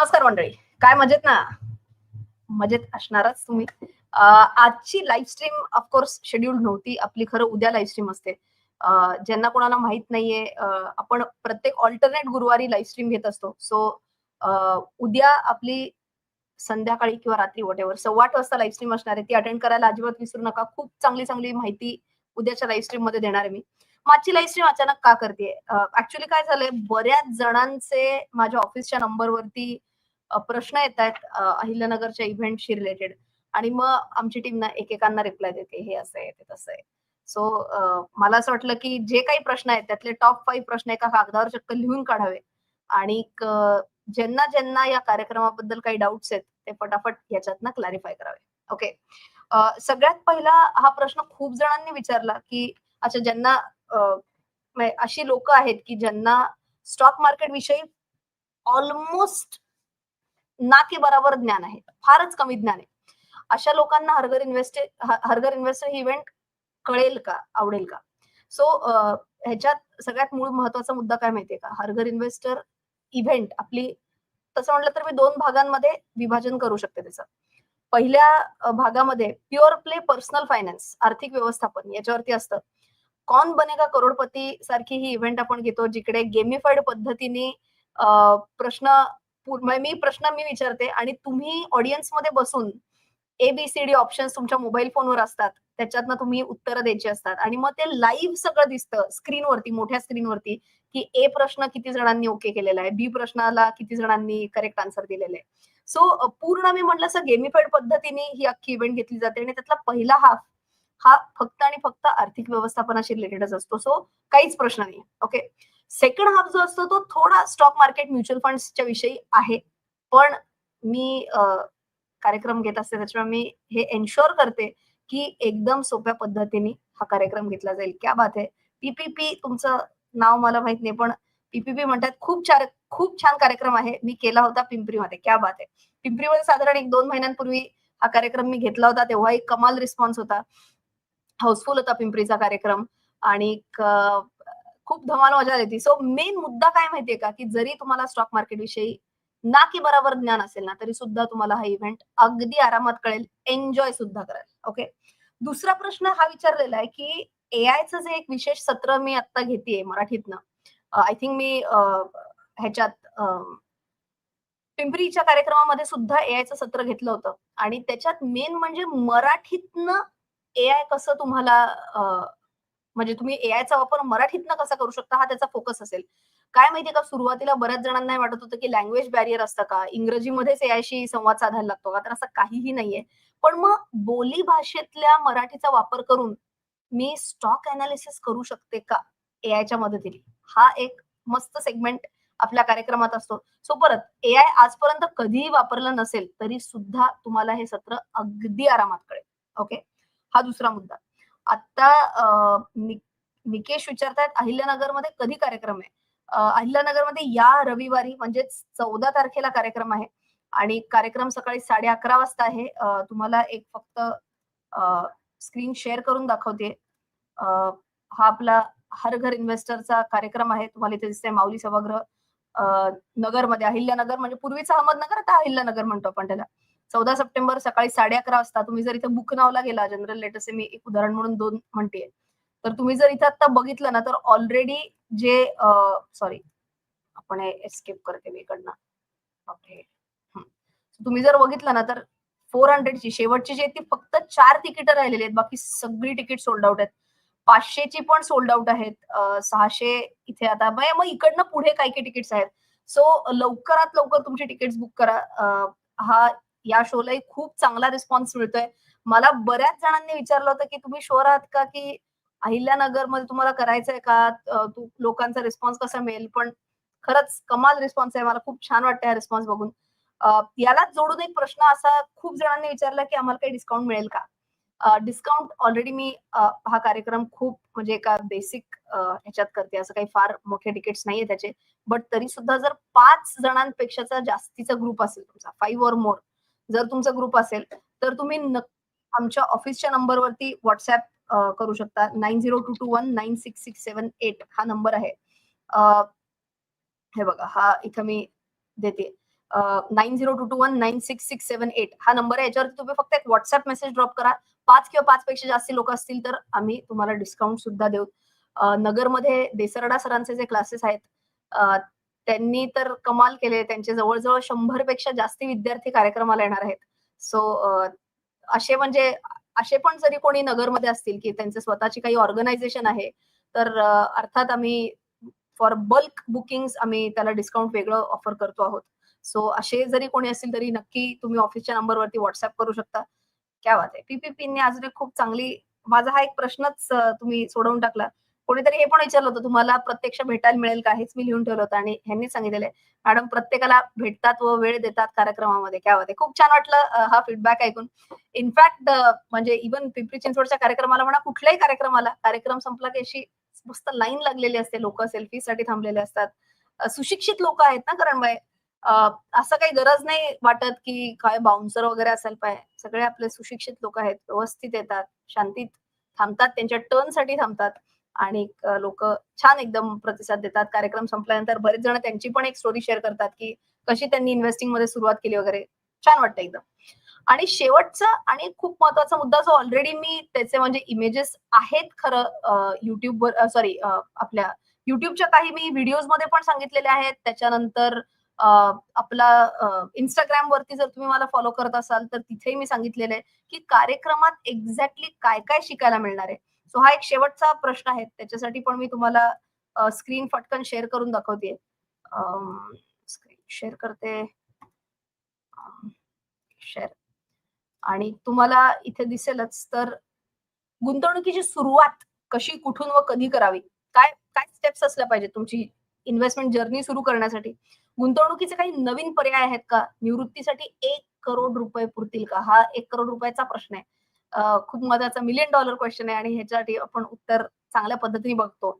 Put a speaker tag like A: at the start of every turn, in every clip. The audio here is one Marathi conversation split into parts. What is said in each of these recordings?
A: नमस्कार मंडळी. काय मजेत ना? मजेत असणारच तुम्ही. आजची लाईव्ह स्ट्रीम ऑफकोर्स शेड्यूल नव्हती. आपली खरं उद्या लाईव्ह स्ट्रीम असते. ज्यांना कोणाला माहीत नाहीये आपण प्रत्येक ऑल्टरनेट गुरुवारी लाईव्ह स्ट्रीम घेत असतो. सो उद्या आपली संध्याकाळी किंवा रात्री वॉटेवर सव्वा आठ वाजता लाईव्ह स्ट्रीम असणार आहे. ती अटेंड करायला अजिबात विसरू नका. खूप चांगली चांगली माहिती उद्याच्या लाईव्ह स्ट्रीममध्ये देणार आहे मी. माझी लाईव्ह स्ट्रीम अचानक का करते ऍक्च्युली काय झालंय? बऱ्याच जणांचे माझ्या ऑफिसच्या नंबरवरती प्रश्न येत आहेत अहिल्यानगरच्या इव्हेंटशी रिलेटेड. आणि मग आमची टीम ना एकेकांना रिप्लाय देते हे असं आहे ते तसं आहे. सो मला असं वाटलं की जे काही प्रश्न आहेत त्यातले टॉप फाईव्ह प्रश्न एका कागदावर चक्क लिहून काढावे. आणि ज्यांना ज्यांना या कार्यक्रमाबद्दल काही डाऊट्स आहेत ते फटाफट याच्यातनं क्लॅरिफाय करावे. ओके सगळ्यात पहिला हा प्रश्न खूप जणांनी विचारला की अच्छा ज्यांना अशी लोक आहेत की ज्यांना स्टॉक मार्केट विषयी ऑलमोस्ट ना बरोबर बराबर ज्ञान आहे. फारच कमी ज्ञान आहे. अशा लोकांना हरगर इन्व्हेस्ट हरगर इन्व्हेस्टर ही इव्हेंट कळेल का? आवडेल का? सो ह्याच्यात सगळ्यात मूळ महत्त्वाचा मुद्दा काय माहितीये का? हरगर इन्व्हेस्टर इव्हेंट आपली तसं म्हटलं तर मी दोन भागांमध्ये विभाजन करू शकते त्याचं. पहिल्या भागामध्ये प्युअर प्ले पर्सनल फायनान्स आर्थिक व्यवस्थापन याच्यावरती असतं. कॉन बनेगा करोडपती सारखी ही इव्हेंट आपण घेतो जिकडे गेमिफाईड पद्धतीने प्रश्न मी प्रश्न मी विचारते आणि तुम्ही ऑडियन्समध्ये बसून एबीसीडी ऑप्शन्स तुमच्या मोबाईल फोनवर असतात. त्याच्यातनं तुम्ही उत्तरं द्यायची असतात. आणि मग ते लाईव्ह सगळं दिसतं स्क्रीनवरती मोठ्या स्क्रीनवरती की ए प्रश्न किती जणांनी ओके केलेला आहे? बी प्रश्नाला किती जणांनी करेक्ट आन्सर दिलेला आहे? सो पूर्ण मी म्हटलं असं गेमिफाईड पद्धतीने ही अख्खी इव्हेंट घेतली जाते आणि त्यातला पहिला हाफ हा फक्त आणि फक्त आर्थिक व्यवस्थापनाशी रिलेटेडच असतो. सो काहीच प्रश्न नाही. ओके सेकंड हाफ जो असतो तो थोडा स्टॉक मार्केट म्युच्युअल फंड्सच्या विषयी आहे. पण मी कार्यक्रम घेत असते त्याच्यामुळे मी हे एन्शुअर करते की एकदम सोप्या पद्धतीने हा कार्यक्रम घेतला जाईल. क्या बात आहे पीपीपी तुमचं नाव मला माहीत नाही पण पीपीपी म्हणतात खूप छान खूप छान कार्यक्रम आहे. मी केला होता पिंपरीमध्ये. क्या बात आहे पिंपरीमध्ये साधारण एक दोन महिन्यांपूर्वी हा कार्यक्रम मी घेतला होता तेव्हा एक कमाल रिस्पॉन्स होता. हाऊसफुल होता पिंपरीचा कार्यक्रम. आणि खूप धमाल मजा येते सो मेन मुद्दा काय माहितीये का? की जरी तुम्हाला स्टॉक मार्केट विषयी ना की बरोबर ज्ञान असेल ना तरी सुद्धा तुम्हाला हा इव्हेंट अगदी आरामात कळेल. एन्जॉय सुद्धा कराल. ओके दुसरा प्रश्न हा विचारलेला आहे की एआयचं जे एक विशेष सत्र मी आता घेतेय मराठीतनं. आय थिंक मी ह्याच्यात पिंपरीच्या कार्यक्रमामध्ये सुद्धा एआयचं सत्र घेतलं होतं. आणि त्याच्यात मेन म्हणजे मराठीतनं एआय कसं तुम्हाला म्हणजे तुम्ही एआयचा वापर मराठीतनं कसा करू शकता हा त्याचा फोकस असेल. काय माहितीये का सुरुवातीला बऱ्याच जणांना वाटत होतं की लँग्वेज बॅरियर असतं का? इंग्रजीमध्येच एआयशी संवाद साधायला लागतो का? तर असं काहीही नाहीये. पण मग बोली भाषेतल्या मराठीचा वापर करून मी स्टॉक अनालिसिस करू शकते का एआयच्या मदतीने? हा एक मस्त सेगमेंट आपल्या कार्यक्रमात असतो. सो परत एआय आजपर्यंत कधीही वापरलं नसेल तरी सुद्धा तुम्हाला हे सत्र अगदी आरामात कळेल. ओके हा दुसरा मुद्दा. आता निकेश विचारतायत अहिल्यानगरमध्ये कधी कार्यक्रम आहे? अहिल्यानगरमध्ये या रविवारी म्हणजेच चौदा तारखेला कार्यक्रम आहे. आणि कार्यक्रम सकाळी साडे अकरा वाजता आहे. तुम्हाला एक फक्त स्क्रीन शेअर करून दाखवते. हा आपला हर घर इन्व्हेस्टरचा कार्यक्रम आहे. तुम्हाला इथे दिसतंय माऊली सभागृह. नगरमध्ये अहिल्यानगर म्हणजे पूर्वीचा अहमदनगर आता अहिल्यानगर म्हणतो आपण त्याला. चौदा सप्टेंबर सकाळी साडे अकरा वाजता तुम्ही जर इथे बुक नावला गेला जनरल लेटरचे मी एक उदाहरण म्हणून दोन म्हणते तर तुम्ही जर इथे आता बघितलं ना तर ऑलरेडी जे सॉरी आपण एस्केप करते मी इकडनं. ओके तुम्ही जर बघितलं ना तर फोर हंड्रेडची शेवटची जी आहे ती फक्त चार तिकीट राहिलेली आहेत. बाकी सगळी तिकीट सोल्ड आउट आहेत. पाचशेची पण सोल्ड आउट आहेत. सहाशे इथे आता मग इकडनं पुढे काही काही तिकीट्स आहेत? सो लवकरात लवकर तुमची तिकीट्स बुक करा. हा या शोलाही खूप चांगला रिस्पॉन्स मिळतोय. मला बऱ्याच जणांनी विचारलं होतं की तुम्ही शोर आहात का की अहिल्यानगरमध्ये तुम्हाला करायचंय का? तू लोकांचा रिस्पॉन्स कसा मिळेल? पण खरंच कमाल रिस्पॉन्स आहे. मला खूप छान वाटतं हा रिस्पॉन्स बघून. यालाच जोडून एक प्रश्न असा खूप जणांनी विचारला की आम्हाला काही डिस्काउंट मिळेल का? डिस्काउंट ऑलरेडी मी हा कार्यक्रम खूप म्हणजे एका बेसिक ह्याच्यात करते. असं काही फार मोठे तिकीट्स नाहीये त्याचे. बट तरी सुद्धा जर पाच जणांपेक्षाचा जास्तीचा ग्रुप असेल तुमचा फाईव्ह और मोर जर तुमचा ग्रुप असेल तर तुम्ही आमच्या ऑफिसच्या नंबरवरती व्हॉट्सअप करू शकता. Nine zero two two one nine six six seven eight हा नंबर आहे. हे बघा हा इथं मी देते. Nine zero two two one nine six six seven eight हा नंबर आहे. याच्यावरती तुम्ही फक्त एक व्हॉट्सअप मेसेज ड्रॉप करा. पाच किंवा पाच पेक्षा जास्त लोक असतील तर आम्ही तुम्हाला डिस्काउंट सुद्धा देऊ. नगरमध्ये देसरडा सरांचे जे क्लासेस आहेत त्यांनी तर कमाल केले. त्यांचे जवळजवळ शंभरपेक्षा जास्ती विद्यार्थी कार्यक्रमाला येणार आहेत. सो असे म्हणजे असे पण जरी कोणी नगरमध्ये असतील की त्यांचे स्वतःची काही ऑर्गनायझेशन आहे तर अर्थात आम्ही फॉर बल्क बुकिंग आम्ही त्याला डिस्काउंट वेगळं ऑफर करतो आहोत. सो असे जरी कोणी असतील तरी नक्की तुम्ही ऑफिसच्या नंबरवरती व्हॉट्सअप करू शकता. क्या बात आहे. पीपीपीने आज एक खूप चांगली माझा हा एक प्रश्नच तुम्ही सोडवून टाकला. कोणीतरी हे पण विचारलं होतं तुम्हाला प्रत्यक्ष भेटायला मिळेल का? हेच मी लिहून ठेवलं होतं आणि ह्यांनी सांगितलेलं आहे. मॅडम प्रत्येकाला भेटतात व वेळ देतात कार्यक्रमामध्ये. क्या होते खूप छान वाटलं हा फीडबॅक ऐकून. इनफॅक्ट म्हणजे इव्हन पिंपरी चिंचवडच्या कार्यक्रमाला म्हणा कुठल्याही कार्यक्रमाला कार्यक्रम संपला की अशी मस्त लाईन लागलेली असते. लोक सेल्फीसाठी थांबलेले असतात. सुशिक्षित लोक आहेत ना कारण बाय असं काही गरज नाही वाटत की काय बाउन्सर वगैरे असेल पाहिजे. सगळे आपले सुशिक्षित लोक आहेत. व्यवस्थित येतात. शांतीत थांबतात. त्यांच्या टर्नसाठी थांबतात. आणि लोक छान एकदम प्रतिसाद देतात. कार्यक्रम संपल्यानंतर बरेच जण त्यांची पण एक स्टोरी शेअर करतात की कशी त्यांनी इन्व्हेस्टिंगमध्ये सुरुवात केली वगैरे. छान वाटतं एकदम. आणि शेवटचा आणि खूप महत्त्वाचा मुद्दा जो ऑलरेडी मी त्याचे म्हणजे इमेजेस आहेत खरं युट्यूबवर सॉरी आपल्या युट्यूबच्या काही मी व्हिडिओजमध्ये पण सांगितलेले आहेत. त्याच्यानंतर आपला इंस्टाग्राम वरती जर तुम्ही मला फॉलो करत असाल तर तिथेही मी सांगितलेलं आहे की कार्यक्रमात एक्झॅक्टली काय काय शिकायला मिळणार आहे. सो हा एक शेवटचा प्रश्न आहे. त्याच्यासाठी पण मी तुम्हाला स्क्रीन फटकन शेअर करून दाखवते स्क्रीन शेअर करते. शेअर आणि तुम्हाला इथे दिसेलच तर गुंतवणुकीची सुरुवात कशी कुठून व कधी करावी? काय काय स्टेप्स असल्या पाहिजे तुमची इन्व्हेस्टमेंट जर्नी सुरू करण्यासाठी? गुंतवणुकीचे काही नवीन पर्याय आहेत का? निवृत्तीसाठी एक करोड रुपये पुरतील का? हा एक करोड रुपयाचा प्रश्न आहे. खूप महत्त्वाचा मिलियन डॉलर क्वेश्चन आहे आणि ह्याच्यासाठी आपण उत्तर चांगल्या पद्धतीने बघतो.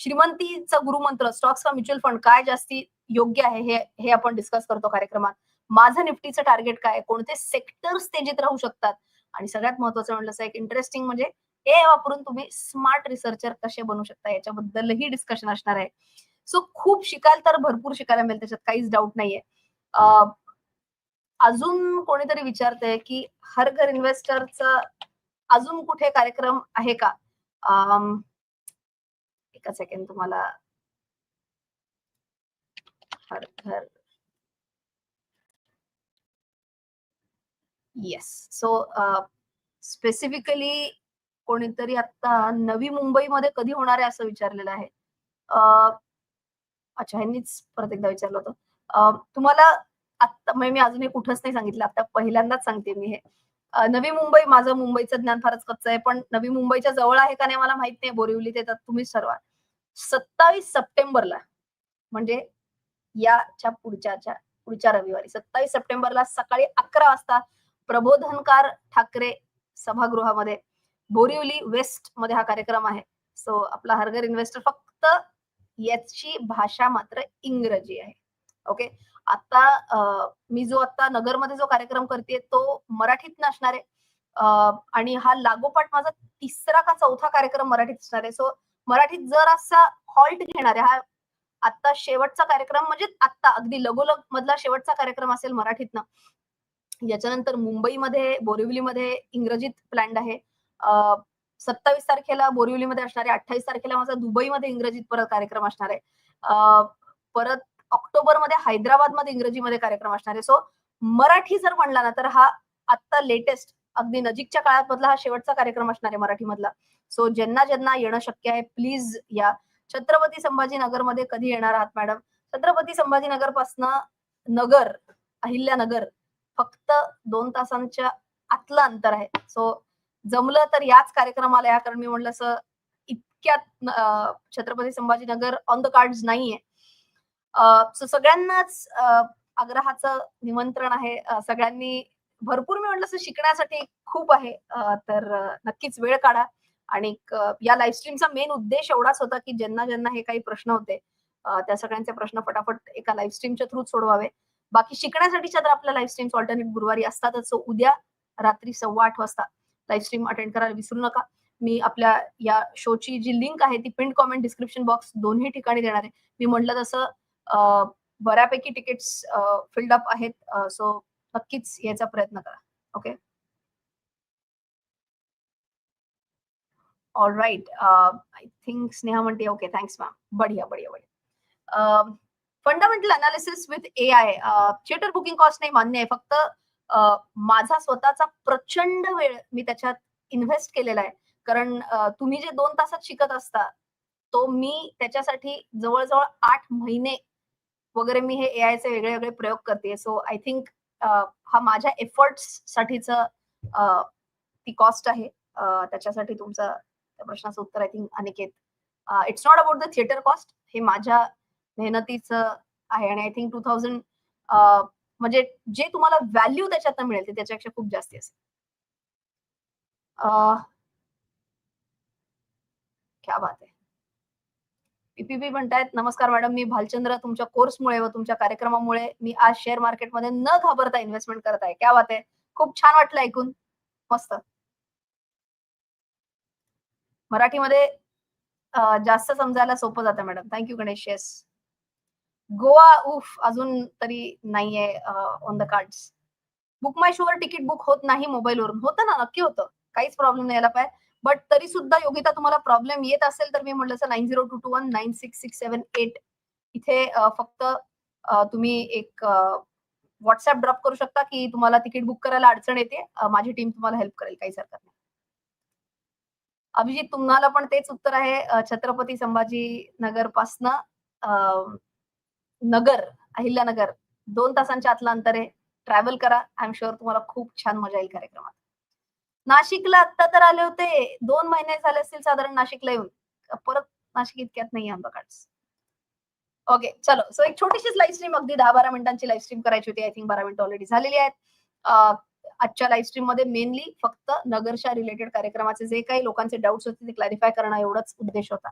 A: श्रीमंतीचा गुरुमंत्र स्टॉक्स का म्युच्युअल फंड काय जास्ती योग्य आहे हे हे आपण डिस्कस करतो कार्यक्रमात. माझं निफ्टीचं टार्गेट काय कोणते सेक्टर्स तेजीत राहू शकतात? आणि सगळ्यात महत्वाचं म्हटलं असं एक इंटरेस्टिंग म्हणजे ए वापरून तुम्ही स्मार्ट रिसर्चर कसे बनू शकता? याच्याबद्दलही डिस्कशन असणार आहे. सो खूप शिकाल तर भरपूर शिकायला मिळेल त्याच्यात काहीच डाऊट नाहीये. अजून कोणीतरी विचारतंय की हर घर इन्व्हेस्टरचा अजून कुठे कार्यक्रम आहे का? एका सेकंड तुम्हाला. हर घर येस सो स्पेसिफिकली कोणीतरी आता नवी मुंबईमध्ये कधी होणार आहे असं विचारलेलं आहे. अच्छा ह्यांनीच परत एकदा विचारलं होतं. तुम्हाला आता म्हणजे मी अजूनही कुठंच नाही सांगितलं. आता पहिल्यांदाच सांगते मी हे. नवी मुंबई माझं मुंबईचं ज्ञान फारच कच्चं आहे पण नवी मुंबईच्या जवळ आहे का नाही मला माहीत नाही. बोरिवली ते तुम्हीच सर्व सत्तावीस सप्टेंबरला म्हणजे याच्या पुढच्या पुढच्या रविवारी सत्तावीस सप्टेंबरला सकाळी अकरा वाजता प्रबोधनकार ठाकरे सभागृहामध्ये बोरिवली वेस्टमध्ये हा कार्यक्रम आहे. सो आपला हरघर इन्व्हेस्टर फक्त याची भाषा मात्र इंग्रजी आहे. ओके? आता मी जो आता नगरमध्ये जो कार्यक्रम करते तो मराठीत नसणार आहे. आणि हा लागोपाठ माझा तिसरा का चौथा कार्यक्रम मराठीत असणार आहे. सो मराठीत जर असा हॉल्ट घेणार आहे हा आता शेवटचा कार्यक्रम म्हणजे आता अगदी लगोलग मधला शेवटचा कार्यक्रम असेल मराठीतनं याच्यानंतर मुंबईमध्ये बोरिवलीमध्ये इंग्रजीत प्लॅन्ड आहे. सत्तावीस तारखेला बोरिवलीमध्ये असणार आहे अठ्ठावीस तारखेला माझा दुबईमध्ये इंग्रजीत परत कार्यक्रम असणार आहे. परत ऑक्टोबरमध्ये हैदराबादमध्ये इंग्रजीमध्ये कार्यक्रम असणार आहे. सो मराठी जर म्हणला ना तर हा आत्ता लेटेस्ट अगदी नजीकच्या काळात मधला हा शेवटचा कार्यक्रम असणार आहे मराठीमधला. सो ज्यांना ज्यांना येणं शक्य आहे प्लीज या. छत्रपती संभाजीनगरमध्ये कधी येणार आहात मॅडम छत्रपती संभाजीनगर पासनं नगर अहिल्यानगर फक्त दोन तासांच्या आतलं अंतर आहे. सो जमलं तर याच कार्यक्रमाला या कारण मी म्हणलं असं इतक्यात Chhatrapati Sambhajinagar on the card नाहीये. सो सगळ्यांनाच आग्रहाचं निमंत्रण आहे. सगळ्यांनी भरपूर मी म्हटलं शिकण्यासाठी खूप आहे. तर नक्कीच वेळ काढा. आणि या लाईव्ह स्ट्रीमचा मेन उद्देश एवढाच होता की ज्यांना ज्यांना हे काही प्रश्न होते त्या सगळ्यांचे प्रश्न फटाफट एका लाईव्ह स्ट्रीमच्या थ्रू सोडवावे. बाकी शिकण्यासाठीच्या तर आपल्या लाईव्ह स्ट्रीम्स ऑल्टरनेट गुरुवारी असतातच. सो उद्या रात्री सव्वा आठ वाजता लाईव्ह स्ट्रीम अटेंड करायला विसरू नका. मी आपल्या या शोची जी लिंक आहे ती पिंड कॉमेंट डिस्क्रिप्शन बॉक्स दोन्ही ठिकाणी देणार आहे. मी म्हटलं तसं बऱ्यापैकी तिकीट्स फिल्ड अप आहेत. सो नक्कीच याचा प्रयत्न करा. Okay all right I think Sneha म्हणते ओके थँक्स मॅम बढिया बढिया बढिया. Fundamental analysis with A I theatre booking cost नाही मान्य आहे. फक्त माझा स्वतःचा प्रचंड वेळ मी त्याच्यात इन्व्हेस्ट केलेला आहे. कारण तुम्ही जे दोन तासात शिकत असता तो मी त्याच्यासाठी जवळजवळ आठ महिने वगैरे मी हे ए चे वेगळे वेगळे प्रयोग करते सो आय थिंक हा माझ्या एफर्ट्स साठीच ती कॉस्ट आहे. त्याच्यासाठी तुमचं त्या प्रश्नाचं उत्तर I think Aniket. It's not about the theatre cost हे माझ्या मेहनतीचं आहे. आणि आय थिंक टू थाउजंड म्हणजे जे तुम्हाला व्हॅल्यू त्याच्यातनं मिळेल ते त्याच्यापेक्षा खूप जास्ती असेल. क्या बात आहे. पीपीपी म्हणतायत नमस्कार मॅडम मी भालचंद्र तुमच्या कोर्समुळे व तुमच्या कार्यक्रमामुळे मी आज शेअर मार्केटमध्ये न घाबरता इन्व्हेस्टमेंट करत आहे. क्या बात आहे. खूप छान वाटलं ऐकून. मस्त. मराठीमध्ये जास्त समजायला सोपं जातं madam. Thank you Ganesh. Yes Goa उफ अजून तरी नाहीये on the cards book my शोवर ticket book होत नाही मोबाईलवरून. होतं ना नक्की होतं. काहीच प्रॉब्लेम नाही यायला पाहिजे बट तरी सुद्धा योगिता तुम्हाला प्रॉब्लेम येत असेल तर मी म्हटलं nine zero two two one nine six six seven eight इथे फक्त तुम्ही एक व्हॉट्सअप ड्रॉप करू शकता की तुम्हाला तिकीट बुक करायला अडचण येते. माझी टीम तुम्हाला हेल्प करेल काहीच हरकत नाही. अभिजित तुम्हाला पण तेच उत्तर आहे. छत्रपती संभाजी नगर पासनं नगर अहिल्यानगर दोन तासांच्या आतलं अंतर आहे. ट्रॅव्हल करा. आय एम शुअर तुम्हाला खूप छान मजा येईल कार्यक्रमात. नाशिकला आत्ता तर आले होते. दोन महिने झाले असतील साधारण नाशिकला येऊन. परत नाशिक इतक्यात नाही आंबा कार्ड्स ओके चलो. सो एक छोटीशीच लाईव्ह स्ट्रीम अगदी दहा बारा मिनिटांची लाईव्ह स्ट्रीम करायची होती. आय थिंक बारा मिनिटं ऑलरेडी झालेली आहेत. आजच्या लाईव्ह स्ट्रीममध्ये मेनली फक्त नगरच्या रिलेटेड कार्यक्रमाचे जे काही लोकांचे डाऊट्स होते ते क्लॅरिफाय करणं एवढाच उद्देश होता.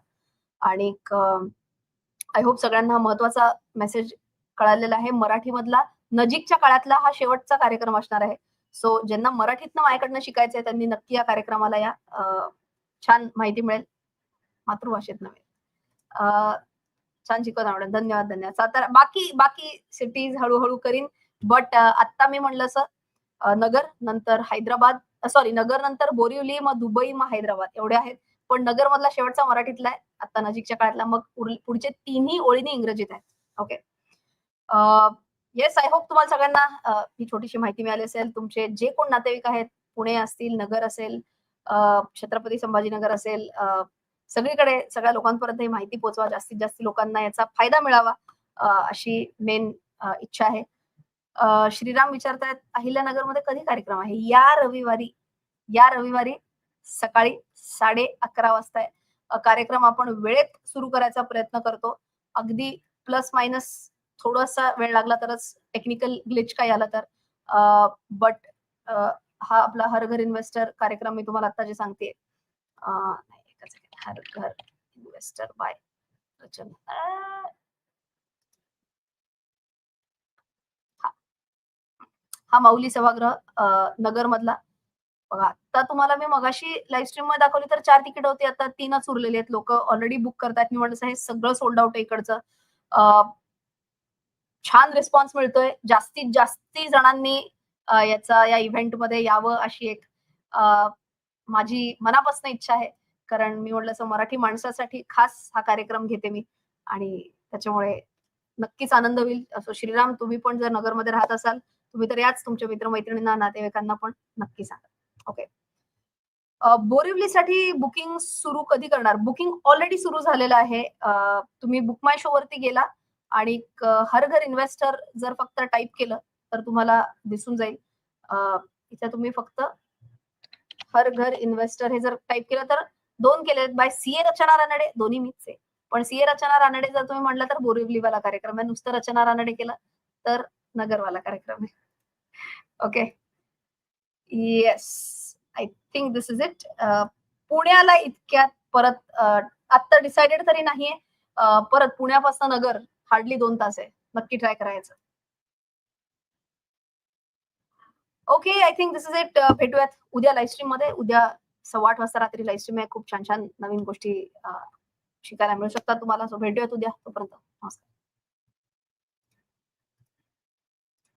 A: आणि आय होप सगळ्यांना महत्त्वाचा मेसेज कळालेला आहे. मराठीमधला नजीकच्या काळातला हा शेवटचा कार्यक्रम असणार आहे. सो ज्यांना मराठीतनं माझ्याकडनं शिकायचं आहे त्यांनी नक्की या कार्यक्रमाला या. छान माहिती मिळेल. मातृभाषेत नव्हे. छान शिकवत मॅडम. धन्यवाद धन्यवाद. सातारा बाकी बाकी सिटीज हळूहळू करीन. बट आत्ता मी म्हणलं असं नगर नंतर हैदराबाद सॉरी नगर नंतर बोरिवली मग दुबई मग हैदराबाद. एवढे आहेत. पण नगर मधला शेवटचा मराठीतला आहे. आता नजीकच्या काळातला. मग पुढचे तिन्ही ओळीने इंग्रजीत आहेत ओके येस आय होप तुम्हाला सगळ्यांना ही छोटीशी माहिती मिळाली असेल. तुमचे जे कोण नातेवाईक आहेत पुणे असतील नगर असेल अं, छत्रपती संभाजीनगर असेल अं, सगळीकडे सगळ्या लोकांपर्यंत ही माहिती पोहोचवा. जास्तीत जास्त लोकांना याचा फायदा मिळावा अशी मेन इच्छा आहे. श्रीराम विचारतायत अहिल्यानगरमध्ये कधी कार्यक्रम आहे? या रविवारी या रविवारी सकाळी साडे अकरा वाजता कार्यक्रम आपण वेळेत सुरू करायचा प्रयत्न करतो. अगदी प्लस मायनस थोडासा वेळ लागला तरच टेक्निकल ग्लिच काही आला तर. बट हा आपला हर घर इन्व्हेस्टर कार्यक्रम मी तुम्हाला आता जे सांगते. हर घर इन्व्हेस्टर बाय हा. माऊली सभागृह नगर मधला बघा आता तुम्हाला मी मगाशी लाईव्ह स्ट्रीममध्ये दाखवली तर चार तिकीट होती. आता तीनच उरलेली आहेत. लोक ऑलरेडी बुक करतात मी म्हणलं हे सगळं सोल्ड आउट आहे इकडचं. छान रिस्पॉन्स मिळतोय. जास्तीत जास्ती जणांनी याचा या इव्हेंटमध्ये यावं अशी एक माझी मनापासून इच्छा आहे. कारण मी म्हटलं असं मराठी माणसासाठी खास हा कार्यक्रम घेते मी. आणि त्याच्यामुळे नक्कीच आनंद होईल. असो श्रीराम तुम्ही पण जर नगरमध्ये राहत असाल तुम्ही तर याच तुमच्या मित्रमैत्रिणींना नातेवाईकांना पण नक्की सांगा. ओके बोरिवलीसाठी बुकिंग सुरू कधी करणार? बुकिंग ऑलरेडी सुरू झालेलं आहे. तुम्ही बुक माय शो वरती गेला. आणि हर घर इन्व्हेस्टर जर फक्त टाईप केलं तर तुम्हाला दिसून जाईल. इथे तुम्ही फक्त हर घर इन्व्हेस्टर हे जर टाईप केलं तर दोन केले बाय सीए रचना रानडे दोन्ही मीच आहे. पण सीए रचना रानडे जर तुम्ही म्हटलं तर बोरिवलीवाला कार्यक्रम आहे. नुसतं रचना रानडे केलं तर नगरवाला कार्यक्रम आहे. Okay. Yes I think this is it पुण्याला इतक्यात परत आत्ता डिसाइडेड तरी नाहीये. परत पुण्यापासून नगर हार्डली दोन तास आहे. नक्की ट्राय करायचं. Okay I think this is it. भेटूयात उद्या लाईव्ह स्ट्रीममध्ये. उद्या सव्वा आठ वाजता रात्री लाईव्ह स्ट्रीम आहे. खूप छान छान नवीन गोष्टी शिकायला मिळू शकतात तुम्हाला. सो भेटूयात उद्या तोपर्यंत. नमस्कार.